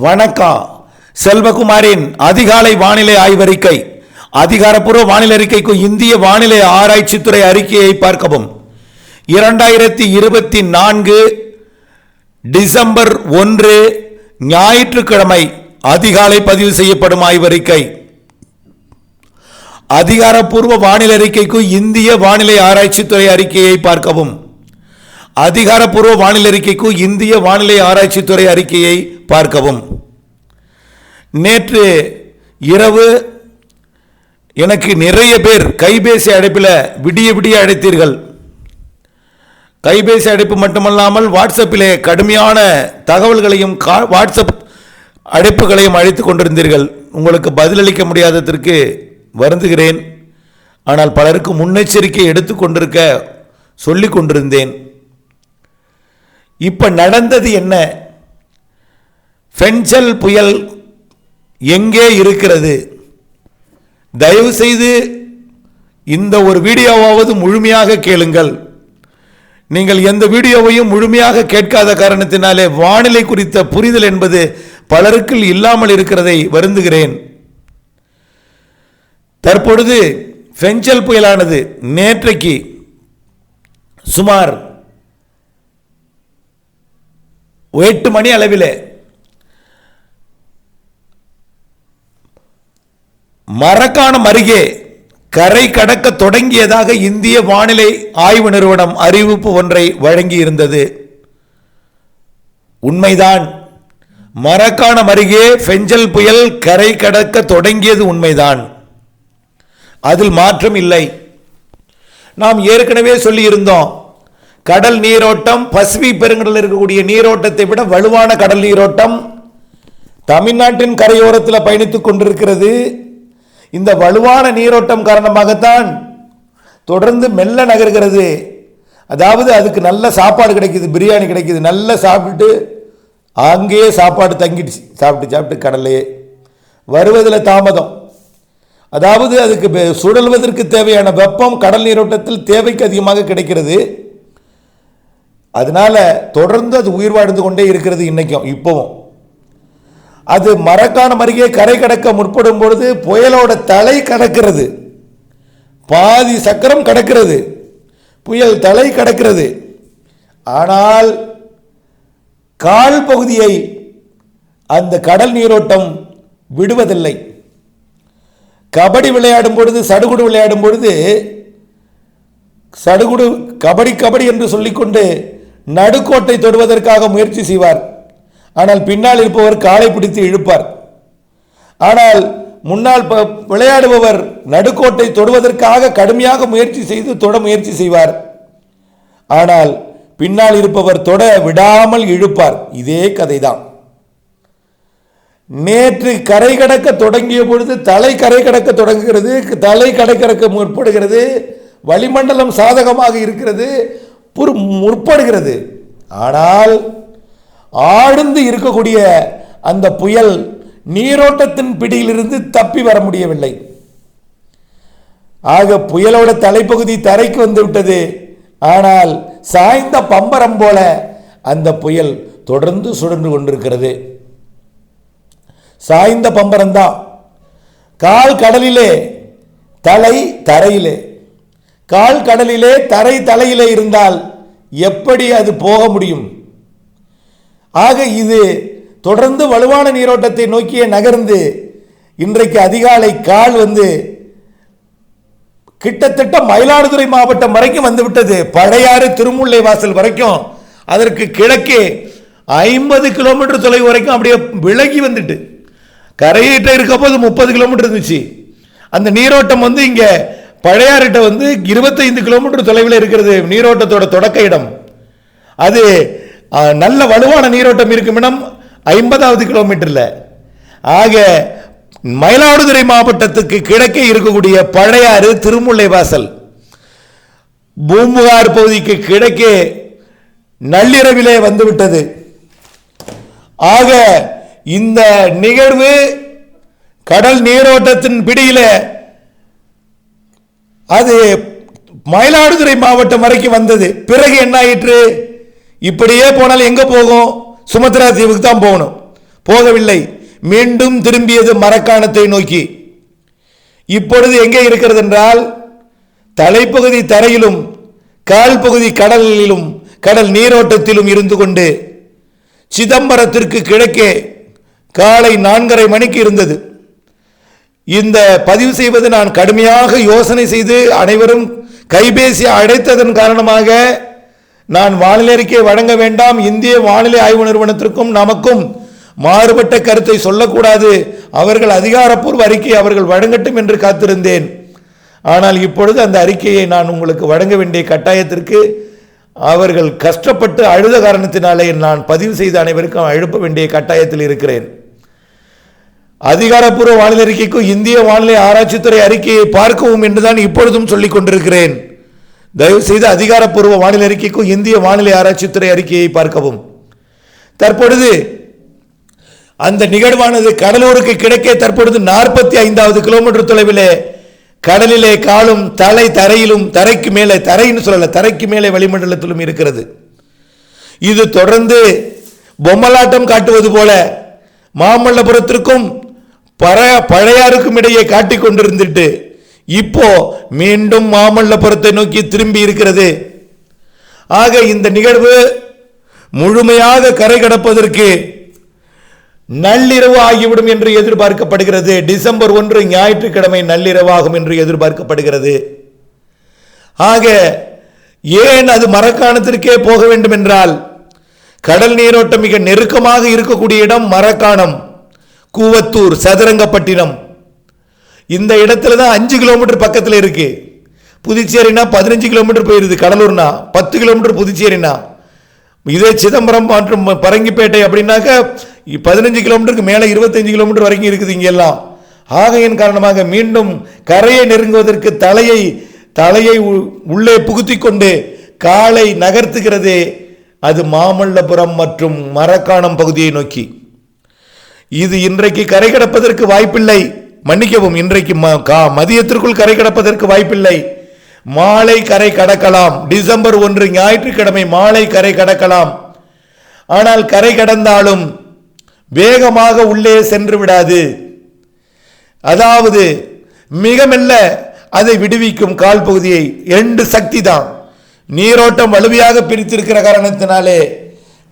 வணக்கம் செல்வகுமாரின் அதிகாலை வானிலை ஆய்வறிக்கை. அதிகாரப்பூர்வ வானிலை அறிக்கைக்கு இந்திய வானிலை ஆராய்ச்சித்துறை அறிக்கையை பார்க்கவும். இரண்டாயிரத்தி இருபத்தி நான்கு டிசம்பர் ஒன்று ஞாயிற்றுக்கிழமை அதிகாலை பதிவு செய்யப்படும் ஆய்வறிக்கை. அதிகாரப்பூர்வ வானிலை அறிக்கைக்கு இந்திய வானிலை ஆராய்ச்சித்துறை அறிக்கையை பார்க்கவும். அதிகாரப்பூர்வ வானிலை அறிக்கைக்கும் இந்திய வானிலை ஆராய்ச்சித்துறை அறிக்கையை பார்க்கவும். நேற்று இரவு எனக்கு நிறைய பேர் கைபேசி அழைப்பில் விடிய விடிய அழைத்தீர்கள். கைபேசி அழைப்பு மட்டுமல்லாமல் வாட்ஸ்அப்பிலே கடுமையான தகவல்களையும் கா- வாட்ஸ்அப் அழைப்புகளையும் அழைத்து கொண்டிருந்தீர்கள். உங்களுக்கு பதிலளிக்க முடியாததற்கு வருந்துகிறேன். ஆனால் பலருக்கு முன்னெச்சரிக்கை எடுத்து கொண்டிருக்க சொல்லிக் கொண்டிருந்தேன். இப்போ நடந்தது என்ன? ஃபென்சல் புயல் எங்கே இருக்கிறது? தயவு செய்து இந்த ஒரு வீடியோவாவது முழுமையாக கேளுங்கள். நீங்கள் எந்த வீடியோவையும் முழுமையாக கேட்காத காரணத்தினாலே வானிலை குறித்த புரிதல் என்பது பலருக்குள் இல்லாமல் இருக்கிறதை வருந்துகிறேன். தற்பொழுது ஃபெஞ்சல் புயலானது நேற்றைக்கு சுமார் எட்டு மணி அளவிலே மரக்காணம் அருகே கரை கடக்க தொடங்கியதாக இந்திய வானிலை ஆய்வு நிறுவனம் அறிவிப்பு ஒன்றை வழங்கியிருந்தது. உண்மைதான். மரக்காணம் அருகே பெஞ்சல் புயல் கரை கடக்க தொடங்கியது உண்மைதான். அதில் மாற்றம் இல்லை. நாம் ஏற்கனவே சொல்லியிருந்தோம் கடல் நீரோட்டம் பசிபிக் பெருங்கடலில் இருக்கக்கூடிய நீரோட்டத்தை விட வலுவான கடல் நீரோட்டம் தமிழ்நாட்டின் கரையோரத்தில் பயணித்துக் கொண்டிருக்கிறது. இந்த வலுவான நீரோட்டம் காரணமாகத்தான் தொடர்ந்து மெல்ல நகர்கிறது. அதாவது அதுக்கு நல்ல சாப்பாடு கிடைக்குது பிரியாணி கிடைக்குது. நல்லா சாப்பிட்டுட்டு அங்கேயே சாப்பாடு தங்கிடுச்சு. சாப்பிட்டு சாப்பிட்டு கடல்லையே. வருவதில் தாமதம். அதாவது அதுக்கு சுழல்வதற்கு தேவையான வெப்பம் கடல் நீரோட்டத்தில் தேவைக்கு அதிகமாக கிடைக்கிறது. அதனால தொடர்ந்து அது உயிர் வாழ்ந்து கொண்டே இருக்கிறது இன்றைக்கும் இப்போவும். அது மரக்கான அருகே கரை கடக்க முற்படும் பொழுது புயலோட தலை கடக்கிறது. பாதி சக்கரம் கடக்கிறது. புயல் தலை கடக்கிறது. ஆனால் கால் பகுதியை அந்த கடல் நீரோட்டம் விடுவதில்லை. கபடி விளையாடும் பொழுது சடுகுடு விளையாடும் பொழுது சடுகுடு கபடி கபடி என்று சொல்லிக்கொண்டு நடுக்கோட்டை தொடுவதற்காக முயற்சி செய்வார். ஆனால் பின்னால் இருப்பவர் காலை பிடித்து இழுப்பார். ஆனால் முன்னால் விளையாடுபவர் நடுக்கோட்டை தொடுவதற்காக கடுமையாக முயற்சி செய்து தொட முயற்சி செய்வார். ஆனால் பின்னால் இருப்பவர் தொட விடாமல் இழுப்பார். இதே கதைதான். நேற்று கரை கடக்க தொடங்கிய பொழுது தலை கரை கடக்க தொடங்குகிறது தலை கடை கடக்க முற்படுகிறது வளிமண்டலம் சாதகமாக இருக்கிறது ஒரு முற்படுகிறது. ஆனால் ஆழ்ந்து இருக்கக்கூடிய அந்த புயல் நீரோட்டத்தின் பிடியிலிருந்து தப்பி வர முடியவில்லை. ஆக புயலோட தலைப்பகுதி தரைக்கு வந்து விட்டது. ஆனால் சாய்ந்த பம்பரம் போல அந்த புயல் தொடர்ந்து சுழன்று கொண்டிருக்கிறது. சாய்ந்த பம்பரம் தான். கால் கடலிலே தலை தரையிலே. கால் கடலிலே தரை தலையிலே இருந்தால் எப்படி அது போக முடியும்? ஆக இது தொடர்ந்து வலுவான நீரோட்டத்தை நோக்கியே நகர்ந்து இன்றைக்கு அதிகாலை கால் வந்து கிட்டத்தட்ட மயிலாடுதுறை மாவட்டம் வரைக்கும் வந்துவிட்டது பழையாறு திருமுல்லை வாசல் வரைக்கும். அதற்கு கிழக்கே ஐம்பது கிலோமீட்டர் தொலைவு வரைக்கும் அப்படியே விலகி வந்துட்டு. கரையிட்ட இருக்க போது முப்பது கிலோமீட்டர் இருந்துச்சு. அந்த நீரோட்டம் வந்து இங்கே பழையாறுகிட்ட வந்து இருபத்தைந்து கிலோமீட்டர் தொலைவில் இருக்கிறது நீரோட்டத்தோட தொடக்க இடம். அது நல்ல வலுவான நீரோட்டம் இருக்கும் இடம் ஐம்பதாவது கிலோமீட்டரில். ஆக மயிலாடுதுறை மாவட்டத்துக்கு கிழக்கே இருக்கக்கூடிய பழையாறு திருமுல்லை வாசல். பூம்புகார் பகுதிக்கு கிழக்கே நள்ளிரவிலே வந்துவிட்டது. ஆக இந்த நிகழ்வு கடல் நீரோட்டத்தின் பிடியில அது மயிலாடுதுறை மாவட்டம் வரைக்கும் வந்தது. பிறகு என்ன ஆயிற்று? இப்படியே போனால் எங்கே போகும்? சுமத்ரா தீவுக்கு தான் போகணும். போகவில்லை. மீண்டும் திரும்பியது மரக்காணத்தை நோக்கி. இப்பொழுது எங்கே இருக்கிறது என்றால் தலைப்பகுதி தரையிலும் கால் பகுதி கடலிலும் கடல் நீரோட்டத்திலும் இருந்து கொண்டு சிதம்பரத்திற்கு கிழக்கே காலை நான்கரை மணிக்கு இருந்தது. இந்த பதிவு செய்வது நான் கடுமையாக யோசனை செய்து அனைவரும் கைபேசி அடைத்ததன் காரணமாக நான் வானிலை அறிக்கை வழங்க வேண்டாம். இந்திய வானிலை ஆய்வு நிறுவனத்திற்கும் நமக்கும் மாறுபட்ட கருத்தை சொல்லக்கூடாது. அவர்கள் அதிகாரப்பூர்வ அறிக்கை அவர்கள் வழங்கட்டும் என்று காத்திருந்தேன். ஆனால் இப்பொழுது அந்த அறிக்கையை நான் உங்களுக்கு வழங்க வேண்டிய கட்டாயத்திற்கு அவர்கள் கஷ்டப்பட்டு அழுத காரணத்தினாலே நான் பதிவு செய்த அனைவருக்கும் எழுப்ப வேண்டிய கட்டாயத்தில் இருக்கிறேன். அதிகாரப்பூர்வ வானிலை அறிக்கைக்கும் இந்திய வானிலை ஆராய்ச்சித்துறை அறிக்கையை பார்க்கவும் என்றுதான் இப்பொழுதும் சொல்லிக் கொண்டிருக்கிறேன். தயவு செய்து அதிகாரப்பூர்வ வானிலை அறிக்கைக்கும் இந்திய வானிலை ஆராய்ச்சித்துறை அறிக்கையை பார்க்கவும். தற்பொழுது அந்த நிகழ்வானது கடலூருக்கு கிழக்கே தற்பொழுது நாற்பத்தி ஐந்தாவது கிலோமீட்டர் தொலைவிலே கடலிலே காலும் தலை தரையிலும் தரைக்கு மேலே தரைன்னு சொல்லலை தரைக்கு மேலே வளிமண்டலத்திலும் இருக்கிறது. இது தொடர்ந்து பொம்மலாட்டம் காட்டுவது போல மாமல்லபுரத்திற்கும் பர பழையாருக்கும் இடையே காட்டிக் கொண்டிருந்துட்டு இப்போ மீண்டும் மாமல்லபுரத்தை நோக்கி திரும்பி இருக்கிறது. ஆக இந்த நிகழ்வு முழுமையாக கரை கடப்பதற்கு நள்ளிரவு ஆகிவிடும் என்று எதிர்பார்க்கப்படுகிறது. டிசம்பர் ஒன்று ஞாயிற்றுக்கிழமை நள்ளிரவாகும் என்று எதிர்பார்க்கப்படுகிறது. ஆக ஏன் அது மரக்காணத்திற்கே போக வேண்டும் என்றால் கடல் நீரோட்டம் மிக நெருக்கமாக இருக்கக்கூடிய இடம் மரக்காணம். கூவத்தூர் சதுரங்கப்பட்டினம். இந்த இடத்துல தான் அஞ்சு கிலோமீட்டர் பக்கத்தில் இருக்கு. புதுச்சேரினா பதினஞ்சு கிலோமீட்டர் போயிருது கடலூர்னா. பத்து கிலோமீட்டர் புதுச்சேரினா. இதே சிதம்பரம் மற்றும் பரங்கிப்பேட்டை அப்படின்னாக்க பதினஞ்சு கிலோமீட்டருக்கு மேலே இருபத்தஞ்சு கிலோமீட்டர் வரைக்கும் இருக்குது இங்கெல்லாம். ஆகையின் காரணமாக மீண்டும் கரையை நெருங்குவதற்கு தலையை தலையை உ- உள்ளே புகுத்தி கொண்டு காலை நகர்த்துகிறதே அது மாமல்லபுரம் மற்றும் மரக்காணம் பகுதியை நோக்கி. இது இன்றைக்கு கரை கடப்பதற்கு வாய்ப்பில்லை. மன்னிக்கவும் இன்றைக்கு கா- மதியத்திற்குள் கரை கடப்பதற்கு வாய்ப்பில்லை. மாலை கரை கடக்கலாம். டிசம்பர் ஒன்று ஞாயிற்றுக்கிழமை மாலை கரை கடக்கலாம். ஆனால் கரை கடந்தாலும் வேகமாக உள்ளே சென்று விடாது. அதாவது மிக மெல்ல அதை விடுவிக்கும் கால் பகுதியை ரெண்டு சக்தி தான். நீரோட்டம் வலுவையாக பிரித்திருக்கிற காரணத்தினாலே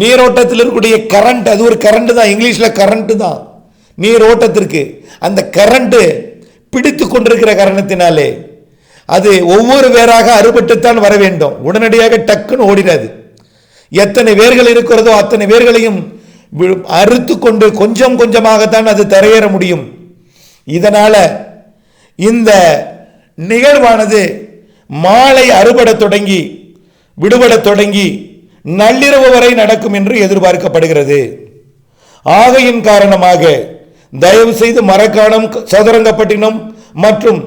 நீரோட்டத்தில் இருக்கக்கூடிய கரண்ட் அது ஒரு கரண்ட் தான். இங்கிலீஷில் கரண்ட்டு தான். நீரோட்டத்திற்கு அந்த கரண்ட்டு பிடித்து கொண்டிருக்கிற காரணத்தினாலே அது ஒவ்வொரு வேராக அறுபட்டுத்தான் வர வேண்டும். உடனடியாக டக்குன்னு ஓடிடாது. எத்தனை வேர்கள் இருக்கிறதோ அத்தனை வேர்களையும் அறுத்து கொண்டு கொஞ்சம் கொஞ்சமாகத்தான் அது தரையேற முடியும். இதனால் இந்த நிகழ்வானது மாலை அறுபடத் தொடங்கி விடுபடத் தொடங்கி நள்ளிரவு வரை நடக்கும் என்று எதிர்பார்க்கப்படுகிறது. ஆகையின் காரணமாக தயவு செய்து மரக்காணம் சதுரங்கப்பட்டினம் மற்றும்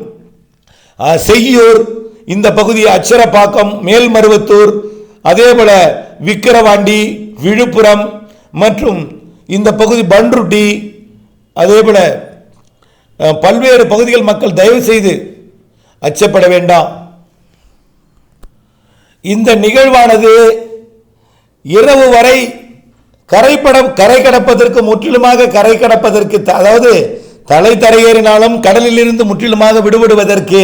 செய்யூர் இந்த பகுதி அச்சரப்பாக்கம் மேல்மருவத்தூர் அதேபோல விக்கிரவாண்டி விழுப்புரம் மற்றும் இந்த பகுதி பன்ருட்டி அதேபோல பல்வேறு பகுதிகள் மக்கள் தயவு செய்து அச்சப்பட வேண்டாம். இந்த நிகழ்வானது இரவு வரை கரைப்படம் கரை கடப்பதற்கு முற்றிலுமாக கரை கடப்பதற்கு த- அதாவது தலை தரையேறினாலும் கடலிலிருந்து முற்றிலுமாக விடுபடுவதற்கு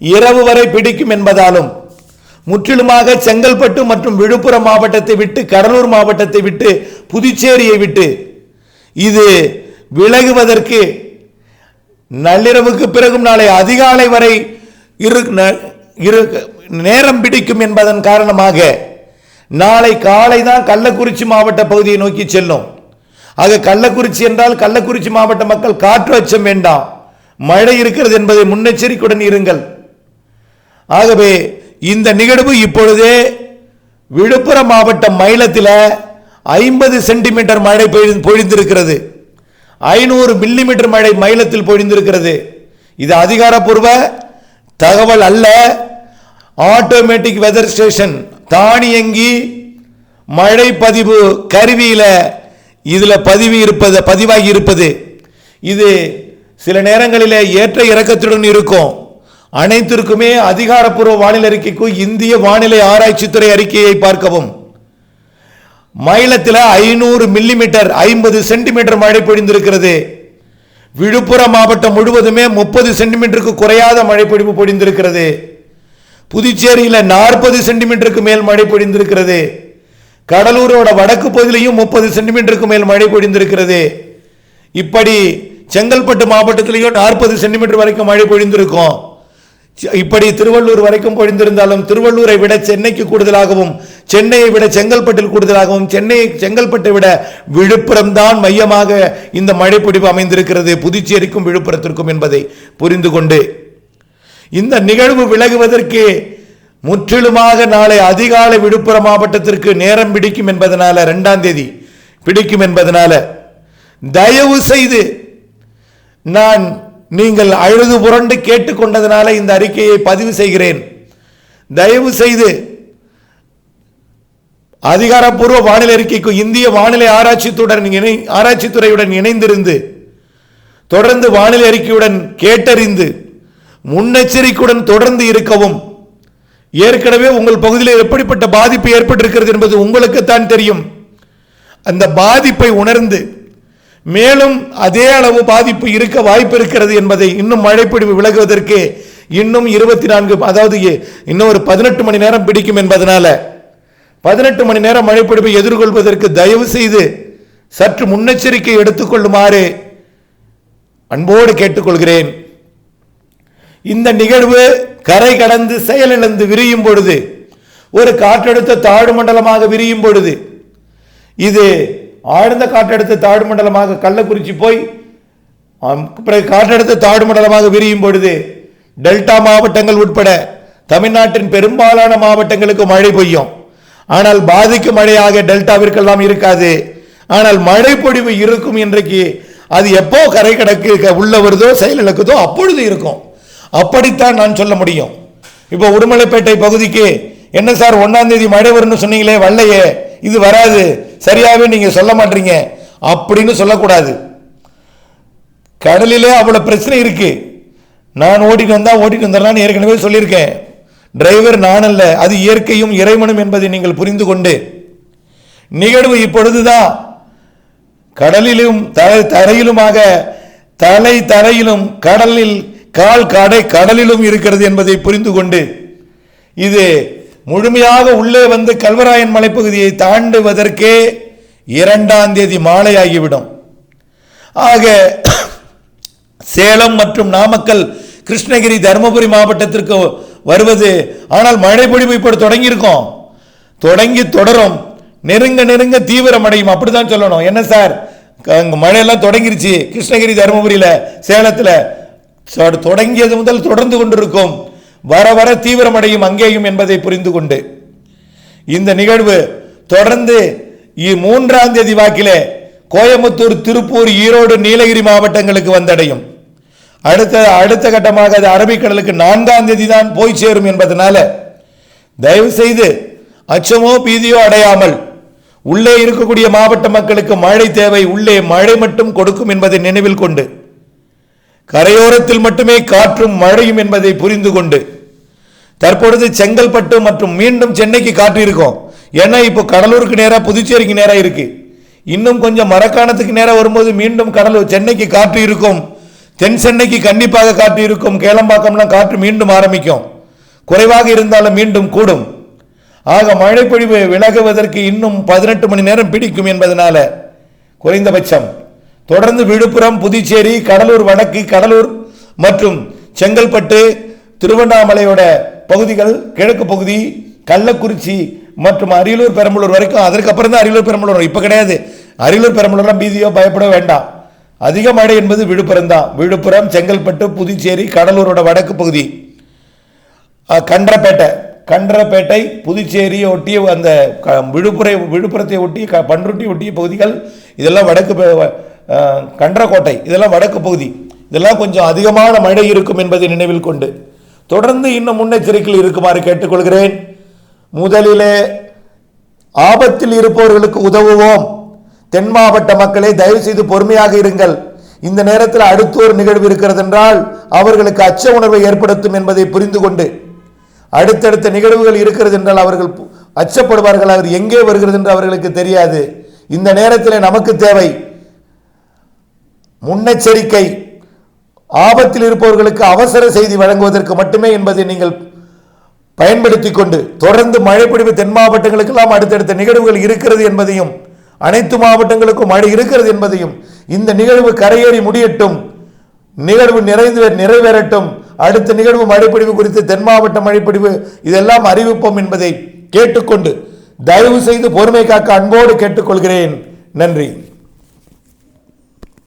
இரவு வரை பிடிக்கும் என்பதாலும் முற்றிலுமாக செங்கல்பட்டு மற்றும் விழுப்புரம் மாவட்டத்தை விட்டு கடலூர் மாவட்டத்தை விட்டு புதுச்சேரியை விட்டு இது விலகுவதற்கு நள்ளிரவுக்கு பிறகும் நாளை அதிகாலை வரை இரு ந- இரு நேரம் பிடிக்கும் என்பதன் காரணமாக நாளை காலை தான் கள்ளக்குறிச்சி மாவட்ட பகுதியை நோக்கி செல்லும். ஆக கள்ளக்குறிச்சி என்றால் கள்ளக்குறிச்சி மாவட்ட மக்கள் காற்று அச்சம் வேண்டாம். மழை இருக்கிறது என்பதை முன்னெச்சரிக்கையுடன் இருங்கள். ஆகவே இந்த நிகழ்வு இப்பொழுதே விழுப்புரம் மாவட்டம் மயிலத்தில் ஐம்பது சென்டிமீட்டர் மழை பொழி- பொழிந்திருக்கிறது. ஐநூறு மில்லிமீட்டர் மழை மயிலத்தில் பொழிந்திருக்கிறது. இது அதிகாரப்பூர்வ தகவல் அல்ல. ஆட்டோமேட்டிக் வெதர் ஸ்டேஷன் தானியங்கி மழை பதிவு கருவியில் இதில் பதிவு இருப்பது பதிவாகி இருப்பது. இது சில நேரங்களில் ஏற்ற இறக்கத்துடன் இருக்கும். அனைத்திற்குமே அதிகாரப்பூர்வ வானிலை அறிக்கைக்கும் இந்திய வானிலை ஆராய்ச்சித்துறை அறிக்கையை பார்க்கவும். மயிலத்தில் ஐநூறு மில்லிமீட்டர் ஐம்பது சென்டிமீட்டர் மழை பொழிந்திருக்கிறது. விழுப்புரம் மாவட்டம் முழுவதுமே முப்பது சென்டிமீட்டருக்கு குறையாத மழை பொழிவு பொழிந்திருக்கிறது. புதுச்சேரியில் நாற்பது சென்டிமீட்டருக்கு மேல் மழை பொழிந்திருக்கிறது. கடலூரோட வடக்கு பகுதியிலையும் முப்பது சென்டிமீட்டருக்கு மேல் மழை பொழிந்திருக்கிறது. இப்படி செங்கல்பட்டு மாவட்டத்திலையும் நாற்பது சென்டிமீட்டர் வரைக்கும் மழை பொழிந்திருக்கும். இப்படி திருவள்ளூர் வரைக்கும் பொழிந்திருந்தாலும் திருவள்ளூரை விட சென்னைக்கு கூடுதலாகவும் சென்னையை விட செங்கல்பட்டில் கூடுதலாகவும் சென்னை செங்கல்பட்டை விட விழுப்புரம் தான் மையமாக இந்த மழைப்பொடிவு அமைந்திருக்கிறது. புதுச்சேரிக்கும் விழுப்புரத்திற்கும் என்பதை புரிந்து கொண்டு இந்த நிகழ்வு விலகுவதற்கு முற்றிலுமாக நாளை அதிகாலை விழுப்புரம் மாவட்டத்திற்கு நேரம் பிடிக்கும் என்பதனால ரெண்டாம் தேதி பிடிக்கும் என்பதனால தயவு செய்து நான் நீங்கள் அழுது புரண்டு கேட்டுக்கொண்டதனால இந்த அறிக்கையை பதிவு செய்கிறேன். தயவு செய்து அதிகாரப்பூர்வ வானிலை அறிக்கைக்கு இந்திய வானிலை ஆராய்ச்சித்துடன் இணை ஆராய்ச்சித்துறையுடன் இணைந்திருந்து தொடர்ந்து வானிலை அறிக்கையுடன் கேட்டறிந்து முன்னெச்சரிக்கையுடன் தொடர்ந்து இருக்கவும். ஏற்கனவே உங்கள் பகுதியில் எப்படிப்பட்ட பாதிப்பு ஏற்பட்டிருக்கிறது என்பது உங்களுக்குத்தான் தெரியும். அந்த பாதிப்பை உணர்ந்து மேலும் அதே அளவு பாதிப்பு இருக்க வாய்ப்பு இருக்கிறது என்பதை இன்னும் மழைப்பிடிவு விலகுவதற்கு இன்னும் இருபத்தி நான்கு அதாவது இன்னும் ஒரு பதினெட்டு மணி நேரம் பிடிக்கும் என்பதனால பதினெட்டு மணி நேரம் மழைப்பிடிவை எதிர்கொள்வதற்கு தயவு செய்து சற்று முன்னெச்சரிக்கை எடுத்துக்கொள்ளுமாறு அன்போடு கேட்டுக்கொள்கிறேன். இந்த நிகழ்வு கரை கடந்து செயலிழந்து விரியும் பொழுது ஒரு காற்றழுத்த தாழ்வு மண்டலமாக விரியும் பொழுது இது ஆழ்ந்த காற்றழுத்த தாழ்வு மண்டலமாக கள்ளக்குறிச்சி போய் பிறகு காற்றழுத்த தாழ்வு மண்டலமாக விரியும் பொழுது டெல்டா மாவட்டங்கள் உட்பட தமிழ்நாட்டின் பெரும்பாலான மாவட்டங்களுக்கு மழை பெய்யும். ஆனால் பாதிக்கும் மழையாக டெல்டாவிற்கெல்லாம் இருக்காது. ஆனால் மழை பொழிவு இருக்கும் இன்றைக்கு அது எப்போ கரை கடக்கு உள்ள வருதோ செயலிழக்குதோ அப்பொழுது இருக்கும். அப்படித்தான் நான் சொல்ல முடியும். இப்போ உடுமலைப்பேட்டை பகுதிக்கு என்ன சார் ஒன்னாம் தேதி மழை வரும்னு சொன்னீங்களே வரலையே இது வராது சரியாகவே நீங்கள் சொல்ல மாட்டீங்க அப்படின்னு சொல்லக்கூடாது. கடலிலே அவ்வளோ பிரச்சனை இருக்கு. நான் ஓட்டிட்டு வந்தால் ஓட்டிட்டு வந்துடலாம்னு ஏற்கனவே சொல்லியிருக்கேன். டிரைவர் நான் அல்ல அது இயற்கையும் இறைவனும் என்பதை நீங்கள் புரிந்து கொண்டு. நிகழ்வு இப்பொழுதுதான். கடலிலும் தலை தரையிலுமாக தலை தரையிலும் கடலில் கால் கடை கடலிலும் இருக்கிறது என்பதை புரிந்து கொண்டு இது முழுமையாக உள்ளே வந்து கல்வராயன் மலைப்பகுதியை தாண்டுவதற்கே இரண்டாம் தேதி மாலை ஆகிவிடும் ஆக சேலம் மற்றும் நாமக்கல் கிருஷ்ணகிரி தருமபுரி மாவட்டத்திற்கு வருவது ஆனால் மழை பொழிவு இப்போ தொடங்கியிருக்கோம். தொடங்கி தொடரும். நெருங்க நெருங்க தீவிரமடையும் அப்படிதான் சொல்லணும். என்ன சார்? அங்கே மழையெல்லாம் தொடங்கிருச்சு. கிருஷ்ணகிரி தருமபுரியில் சேலத்தில். அது தொடங்கியது முதல் தொடர்ந்து கொண்டிருக்கும். வர வர தீவிரமடையும் அங்கேயும் என்பதை புரிந்து கொண்டு. இந்த நிகழ்வு தொடர்ந்து இ- மூன்றாம் தேதி வாக்கிலே கோயம்புத்தூர் திருப்பூர் ஈரோடு நீலகிரி மாவட்டங்களுக்கு வந்தடையும். அடுத்த அடுத்த கட்டமாக அது அரபிக்கடலுக்கு நான்காம் தேதி தான் போய் சேரும் என்பதனால தயவு செய்து அச்சமோ பீதியோ அடையாமல் உள்ளே இருக்கக்கூடிய மாவட்ட மக்களுக்கு மழை தேவை உள்ளே மழை மட்டும் கொடுக்கும் என்பதை நினைவில் கொண்டு கரையோரத்தில் மட்டுமே காற்றும் மழையும் என்பதை புரிந்து கொண்டு தற்பொழுது செங்கல்பட்டு மற்றும் மீண்டும் சென்னைக்கு காற்று இருக்கும் ஏன்னா இப்போ கடலூருக்கு நேராக புதுச்சேரிக்கு நேராக இருக்கு. இன்னும் கொஞ்சம் மரக்காணத்துக்கு நேராக வரும்போது மீண்டும் கடலூர் சென்னைக்கு காற்று இருக்கும் தென் சென்னைக்கு கண்டிப்பாக காற்று இருக்கும் கேளம்பாக்கம்லாம் காற்று மீண்டும் ஆரம்பிக்கும். குறைவாக இருந்தாலும் மீண்டும் கூடும். ஆக மழைப்பொழிவு விலகுவதற்கு இன்னும் பதினெட்டு மணி நேரம் பிடிக்கும் என்பதனால குறைந்தபட்சம் தொடர்ந்து விழுப்புரம் புதுச்சேரி கடலூர் வடக்கு கடலூர் மற்றும் செங்கல்பட்டு திருவண்ணாமலையோட பகுதிகள் கிழக்கு பகுதி கள்ளக்குறிச்சி மற்றும் அரியலூர் பெரம்பலூர் வரைக்கும். அதற்கப்புறம் தான் அரியலூர் பெரம்பலூர் வரும். கிடையாது. அரியலூர் பெரம்பலூர்லாம் பீதியோ பயப்பட வேண்டாம். அதிக மழை என்பது விழுப்புரம் தான் விழுப்புரம் செங்கல்பட்டு புதுச்சேரி கடலூரோட வடக்கு பகுதி. கன்றப்பேட்டை. கன்றப்பேட்டை புதுச்சேரியை ஒட்டிய அந்த க- விழுப்புரை விழுப்புரத்தை ஒட்டி க- பன்ருட்டி ஒட்டிய பகுதிகள் இதெல்லாம் வடக்கு கன்றக்கோட்டை இதெல்லாம் வடக்கு பகுதி. இதெல்லாம் கொஞ்சம் அதிகமான மழை இருக்கும் என்பதை நினைவில் கொண்டு. தொடர்ந்து இன்னும் முன்னெச்சரிக்கையில் இருக்குமாறு கேட்டுக்கொள்கிறேன். முதலிலே ஆபத்தில் இருப்பவர்களுக்கு உதவுவோம். தென் மாவட்ட மக்களே தயவு செய்து பொறுமையாக இருங்கள். இந்த நேரத்தில் அடுத்த ஒரு நிகழ்வு இருக்கிறது என்றால் அவர்களுக்கு அச்ச உணர்வை ஏற்படுத்தும் என்பதை புரிந்து கொண்டு. அடுத்தடுத்த நிகழ்வுகள் இருக்கிறது என்றால் அவர்கள் பு- அச்சப்படுவார்கள் அவர் எங்கே வருகிறது என்று அவர்களுக்கு தெரியாது. இந்த நேரத்தில் நமக்கு தேவை முன்னெச்சரிக்கை. ஆபத்தில் இருப்பவர்களுக்கு அவசர செய்தி வழங்குவதற்கு மட்டுமே என்பதை நீங்கள் பயன்படுத்திக் கொண்டு தொடர்ந்து மழைப்பிடிவு தென் மாவட்டங்களுக்கெல்லாம் அடுத்தடுத்த நிகழ்வுகள் இருக்கிறது என்பதையும் அனைத்து மாவட்டங்களுக்கும் மழை இருக்கிறது என்பதையும் இந்த நிகழ்வு கரையேறி முடியட்டும் நிகழ்வு நிறைந்து நிறைவேறட்டும் அடுத்த நிகழ்வு மழைப்பிடிவு குறித்து தென் மாவட்ட மழைப்பிடிவு இதெல்லாம் அறிவிப்போம் என்பதை கேட்டுக்கொண்டு தயவு செய்து பொறுமை காக்க அன்போடு கேட்டுக்கொள்கிறேன். நன்றி.